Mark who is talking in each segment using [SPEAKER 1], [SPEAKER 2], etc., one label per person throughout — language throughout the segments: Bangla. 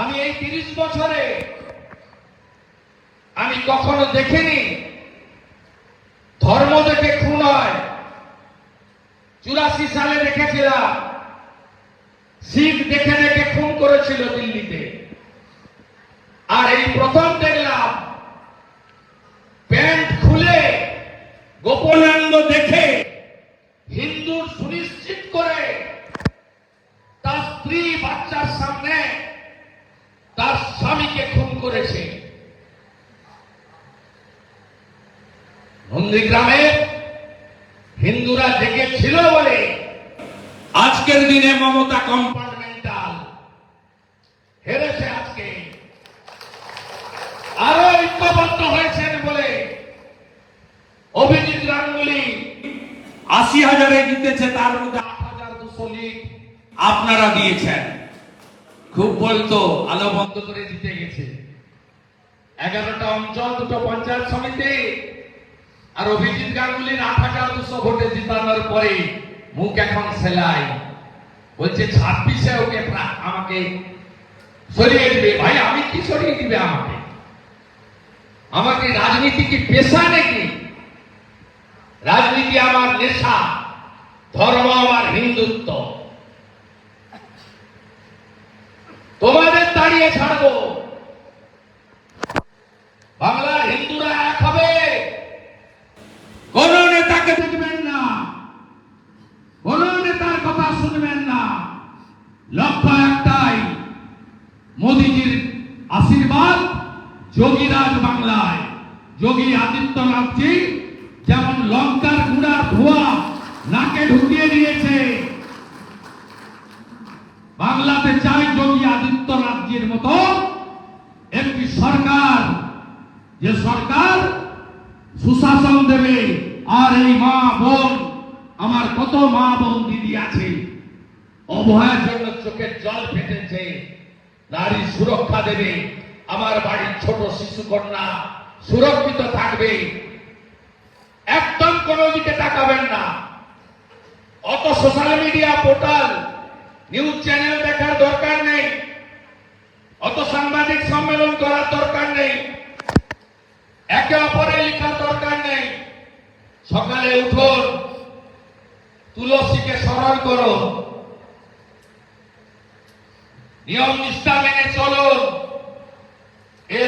[SPEAKER 1] আমি এই তিরিশ বছরে আমি কখনো দেখিনি ধর্ম দেখে খুন হয়। চুরাশি সালে দেখেছিলাম শিখ দেখে দেখে খুন করেছিল দিল্লিতে। আর এই প্রথম দেখলাম, প্যান্ট খুলে গোপনাঙ্গ দেখে হিন্দুর সুনিশ্চিত করে তার স্ত্রী বাচ্চার সামনে তার স্বামীকে খুন করেছে নন্দীগ্রামে হিন্দুরা জেগেছিল বলে আজকের দিনে মমতা কম্পার্টমেন্টাল। হেরেছে আজকে। আরও ঐক্যবদ্ধ হয়েছেন বলে অভিজিৎ গাঙ্গুলি। আশি হাজারে জিতেছে তার মধ্যে আট হাজার দুশো লিড আপনারা দিয়েছেন। খুব বলতো আলো বন্ধ করে জিতে গেছে। এগারোটা অঞ্চল দুটো পঞ্চায়েত সমিতি আর অভিজিৎ গাঙ্গুলির আট হাজার দুশো ভোটে জিতানোর পরে মুখ এখন সেলাই। বলছে, ছাব্বিশে ওকে আমাকে সরিয়ে দিবে। ভাই, আমি কি সরিয়ে দিবে আমাকে? আমাকে রাজনীতি কি পেশা নাকি? রাজনীতি আমার নেশা, ধর্ম আমার হিন্দুত্ব। তোমাদের দাঁড়িয়ে ছাড়বো। বাংলার হিন্দুরা এক হবে কোন নেতাকে দেখবেন না কোন নেতার কথা শুনবেন না লক্ষ্য একটাই মোদিজির আশীর্বাদ যোগীরাজ বাংলায়। যোগী আদিত্যনাথজি যেমন লঙ্কার গুড়ার ধোয়া নাকে ঢুকিয়ে দিয়েছে। বাংলাতে চাই যোগী আদিত্যনাথজির মতো একটি সরকার। যে সরকার সুশাসন দেবে। আর এই মা বোন, আমার কত মা বোন দিদি আছে। অভয়ের জন্য চোখের জল ফেটেছে। নারী সুরক্ষা দেবে। আমার বাড়ির ছোট শিশু কন্যা সুরক্ষিত থাকবে। একদম কোনো দিকে তাকাবেন না। অত social media portal news channel দেখার দরকার নেই। অত সাংবাদিক সম্মেলন করার দরকার নেই। একে অপরে লেখার দরকার নেই। সকালে উঠুন, তুলসীকে স্মরণ করো নিয়ম নিষ্ঠা মেনে চলুন। এ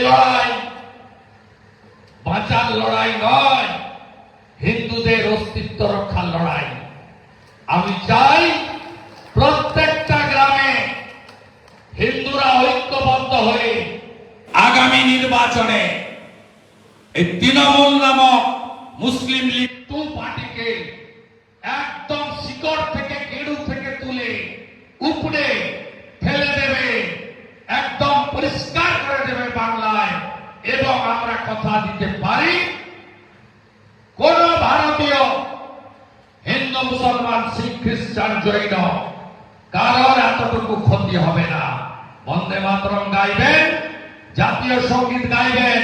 [SPEAKER 1] বাঁচার লড়াই নয়, হিন্দুদের অস্তিত্ব রক্ষার লড়াই। আমি চাই প্রত্যেকটা গ্রামে হিন্দুরা ঐক্যবদ্ধ হয়ে আগামী নির্বাচনে এই তৃণমূল নামক মুসলিম লীগ টু পার্টিকে একদম শিকড় থেকে গেড়ু থেকে তুলে উপড়ে ফেলে দেবে একদম পরিষ্কার করে দেবে বাংলায় এবং আমরা কথা দিতে পারি কোন ভারতীয় হিন্দু মুসলমান শিখ খ্রিস্টান জৈন কারোর এতটুকু ক্ষতি হবে না বন্দে মাতরম গাইবেন জাতীয় সংগীত গাইবেন,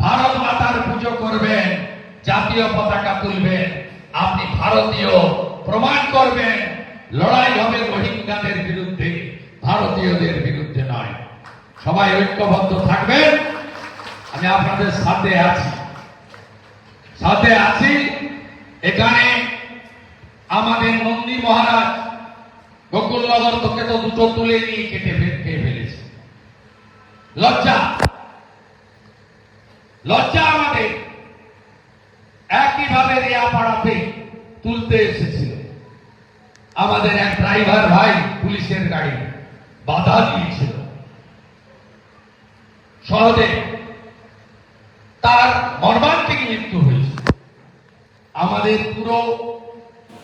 [SPEAKER 1] ভারত মাতার পুজো করবেন, জাতীয় পতাকা তুলবেন, আপনি ভারতীয় প্রমাণ করবেন, লড়াই হবে রোহিঙ্গাদের বিরুদ্ধে, ভারতীয়দের বিরুদ্ধে নয়। সবাই ঐক্যবদ্ধ থাকবেন। আমি আপনাদের সাথে আছি। সাথে আছি এখানে আমাদের নন্দী মহারাজ। গোকুলনগর তোকে তো দুটো তুলে নিয়ে কেটে খেয়ে ফেলেছে। লজ্জা। লজ্জা আমাদের। একইভাবে রেয়া পাড়াতে তুলতে এসেছিল। আমাদের এক ড্রাইভার ভাই পুলিশের গাড়ি বাধা দিয়েছিল। সহজে তার মর্মান্তিক মৃত্যু হয়েছে। আমাদের পুরো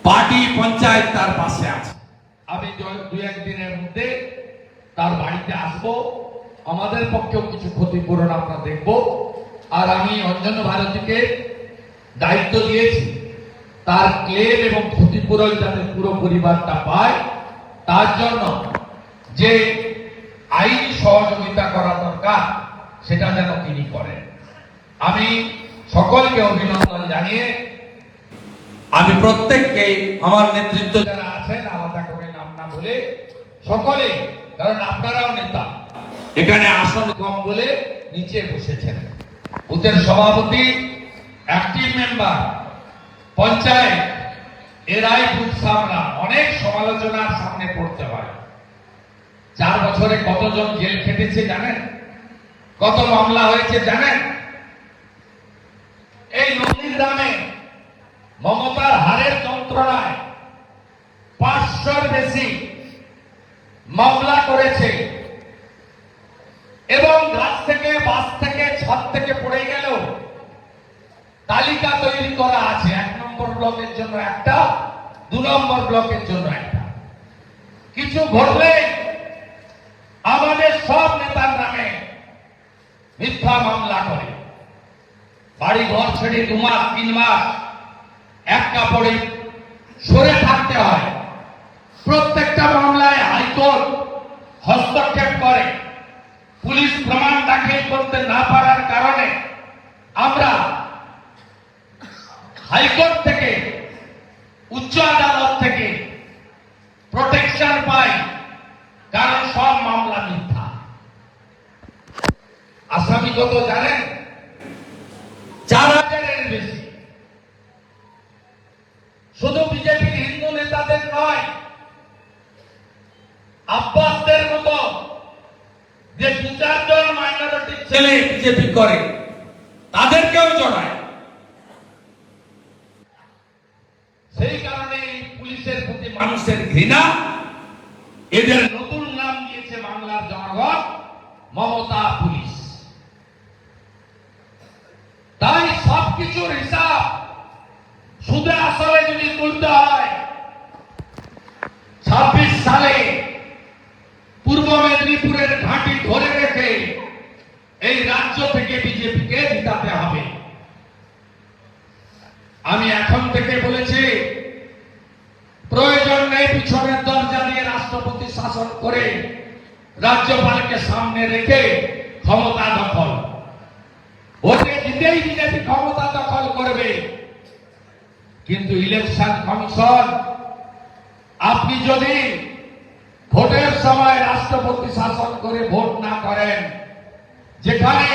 [SPEAKER 1] পার্টি পঞ্চায়েত তার পাশে আছে। আমি দু একদিনের মধ্যে তার বাড়িতে আসব। আমাদের পক্ষেও কিছু ক্ষতিপূরণ আমরা দেখব। আর আমি অঞ্জন ভারতীকে দায়িত্ব দিয়েছি। তার ক্লেম এবং ক্ষতিপূরণ যাতে পুরো পরিবারটা পায় তার জন্য যে আইন সহযোগিতা করা দরকার সেটা যেন তিনি করেন। আমি সকলকে অভিনন্দন জানিয়ে আমি প্রত্যেককে আমার নেতৃত্ব যারা আছেন আলাদা করে নাম না বলে সকলে কারণ আপনারাও নেতা। এখানে আসন কম বলে নিচে বসেছেন। বুথের সভাপতি অ্যাক্টিভ মেম্বার পঞ্চায়েত, এরাই বুথ সামলান অনেক সমালোচনার সামনে পড়তে হয়। চার বছরে কতজন জেল খেটেছে জানেন? কত মামলা হয়েছে জানেন? এই নদীর নন্দীগ্রামে মমতার হারের যন্ত্রণায় পাঁচশোর বেশি মামলা করেছে। এবং গাছ থেকে বাস থেকে, ছাদ থেকে পড়ে গেল। তালিকা তৈরি করা আছে। এক নম্বর ব্লকের জন্য একটা, দু নম্বর ব্লকের জন্য একটা। কিছু ঘটলে আমাদের সব নেতার নামে মিথ্যা মামলা করে। বাড়ি ঘর ছেড়ে দু মাস, তিন মাস এক কাপড়ে সরে থাকতে হয়। প্রত্যেকটা মামলায় হাইকোর্ট হস্তক্ষেপ করে। করতে না পারার কারণে আমরা হাইকোর্ট থেকে, উচ্চ আদালত থেকে প্রোটেকশন পাই কারণ সব মামলা মিথ্যা। আসামি কত জানেন? চার হাজারের বেশি। শুধু বিজেপির হিন্দু নেতাদের নয় আব্বাসদের মতো যে দু চারজন মাইনরিটির ছেলে বিজেপি করে, তাদেরকেও জড়ায়। সেই কারণে পুলিশের প্রতি মানুষের ঘৃণা, এদের নতুন নাম দিয়েছে বাংলার জনগণ, মমতা পুলিশ। তাই সবকিছুর হিসাব সুদে আসলে যদি তুলতে হয় ছাব্বিশ সালে পূর্ব মেদিনীপুরের ঘাঁটি ধরে রেখে এই রাজ্য থেকে বিজেপিকে জিতাতে হবে আমি এখন থেকে বলেছি প্রয়োজন নেই পিছনের দরজা দিয়ে রাষ্ট্রপতি শাসন করে রাজ্যপালকে সামনে রেখে ক্ষমতা দখল। ভোটে জিতেই বিজেপি ক্ষমতা দখল করবে। কিন্তু ইলেকশন কমিশন, আপনি যদি ভোটের সময় রাষ্ট্রপতি শাসন করে ভোট না করেন, যেখানে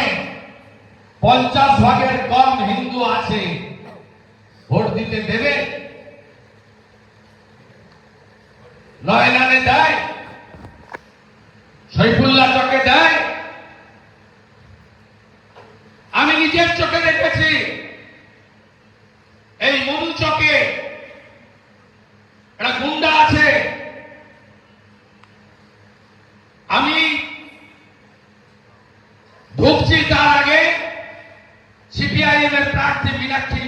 [SPEAKER 1] পঞ্চাশ ভাগের কম হিন্দু আছে, ভোট দিতে দেবে? নয়নানে দেয়? শৈফুল্লাহ চকে দেয়? আমি নিজের চোখে দেখেছি। এই মনু চকে একটা গুন্ডা আছে। আমি ঢুকছি তার আগে সিপিআইএম এর প্রার্থী মীনাক্ষী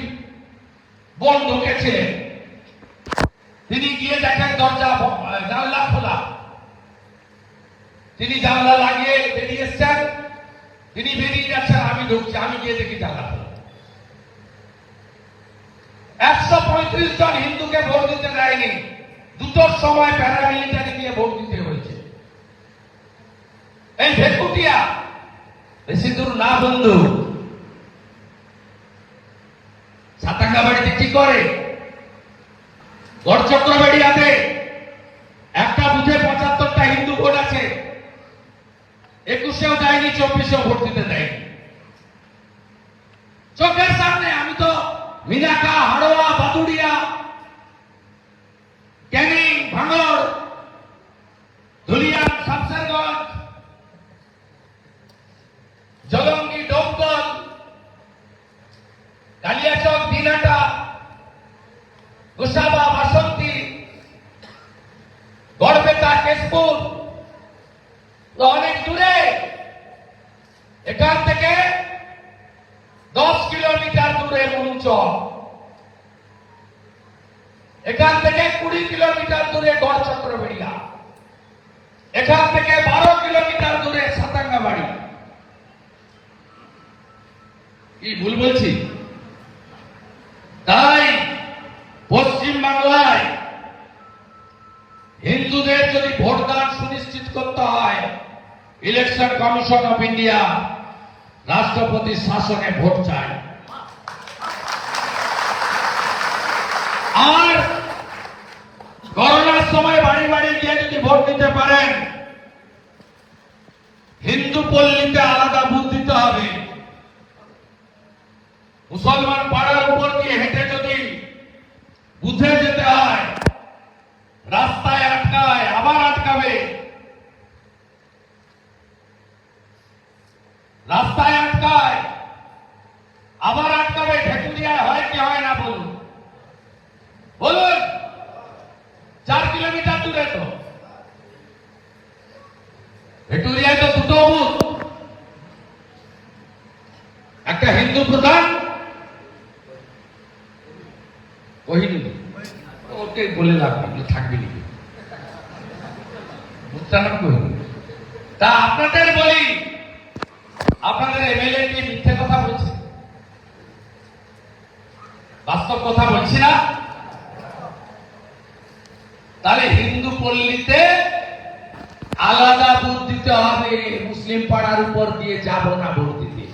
[SPEAKER 1] বোন ঢুকেছিলেন তিনি গিয়ে দেখেন দরজা জানলা খোলা। তিনি জানলা লাগিয়ে বেরিয়ে এসছেন। তিনি বেরিয়ে যাচ্ছেন, আমি ঢুকছি, আমি গিয়ে দেখি জানলা একশো পঁয়ত্রিশ জন হিন্দুকে ভোট দিতে দেয়নি। দুটোর সময় প্যারামিলিটারি দিয়ে ভোট দিতে হয়েছে। এই ভেকুটিয়া, বেশি দূর না বন্ধু। সাতাঙ্গা বাড়িতে কি করে? গড়চক্রবাড়িয়াতে একটা বুথে পঁচাত্তরটা হিন্দু ভোট আছে একুশেও দেয়নি চব্বিশেও ভোট দিতে দেয়নি। চোখের সামনে আমি তো মিনাকা, হাড়োয়া বাদুড়িয়া ক্যানিং, ভাঙড়, ধুলিয়ান, শামসেরগঞ্জ, জলঙ্গি, ডোমকল, কালিয়াচক দিনাটা গোসাবা, বাসন্তী গড়বেতা কেশপুর অনেক দূরে। এখান থেকে দশ কিলোমিটার দূরে মনুচক এখান থেকে কুড়ি কিলোমিটার দূরে গড় চক্রবেড়িয়া এখান থেকে বারো কিলোমিটার দূরে সাতাঙ্গাবাড়ি কি ভুল বলছি? তাই পশ্চিম বাংলায় হিন্দুদের যদি ভোটদান সুনিশ্চিত করতে হয় ইলেকশন কমিশন অফ ইন্ডিয়া রাষ্ট্রপতি শাসনে ভোট চায়। আর করোনার সময় বাড়ি বাড়ি গিয়ে যদি ভোট দিতে পারেন, হিন্দু পল্লীতে আলাদা ভোট দিতে হবে মুসলমান পাড়ার উপর দিয়ে হেঁটে যদি বুথে যেতে হয় রাস্তায় আটকায় আবার আটকাবে রাস্তায় আটকায় আবার আটকাবে ঢেকুরিয়ায় হয় কি হয় না বলুন বলুন চার কিলোমিটার দূরে তো ভেটুরিয়ায় তো দুটো বুথ একটা হিন্দু প্রধান ওহিনী ওকে বলে লাভ থাকবে নাকি? তা আপনাদের বলি, আপনাদের এমএলএ কি মিথ্যে কথা বলছে। বাস্তব কথা বলছি না তাহলে হিন্দু পল্লীতে আলাদা ভোট দিতে হবে, মুসলিম পাড়ার উপর দিয়ে যাব না ভোট দিতে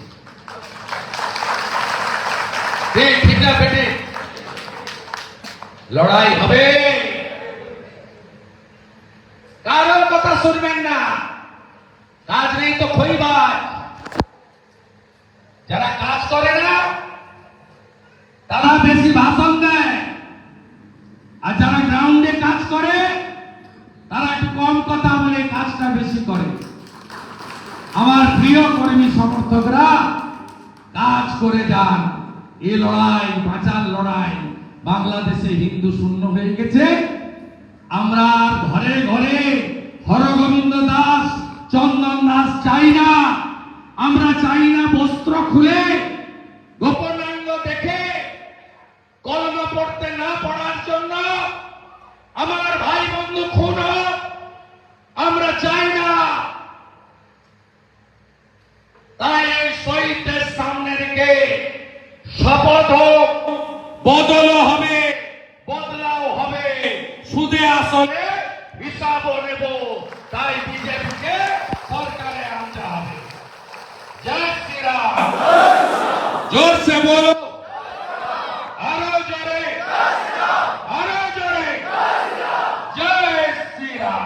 [SPEAKER 1] ঠিক না বেটে? লড়াই হবে। কারোর কথা শুনবেন না। কাজ নেই তো খইবাজ যারা কাজ করে না, তারা বেশি ভাষণ দেয় আর যারা গ্রাউন্ডে কাজ করে তারা একটু কম কথা বলে কাজটা বেশি করে আমার প্রিয় কর্মী সমর্থকরা কাজ করে যান। এ লড়াই বাঁচার লড়াই বাংলাদেশে হিন্দু শূন্য হয়ে গেছে। আমরা ঘরে ঘরে হরগোবিন্দ দাস, চন্দন দাস চাই না। আমরা চাই না বস্ত্র খুলে গোপনাঙ্গ দেখে কলম পড়তে না পড়ার জন্য আমার ভাই বন্ধু খুন হোক। আমরা চাই না তাই এই শহীদদের রেখে শপথ হোক, বদলও হবে, বদলাও হবে। সুদে আসলে হিসাবও নেব, তাই বিজেপিকে সরকারে আনতে হবে। জয় শ্রীরাম। জোর সে বলো আরও জোরে আরও জোরে জয় শ্রীরাম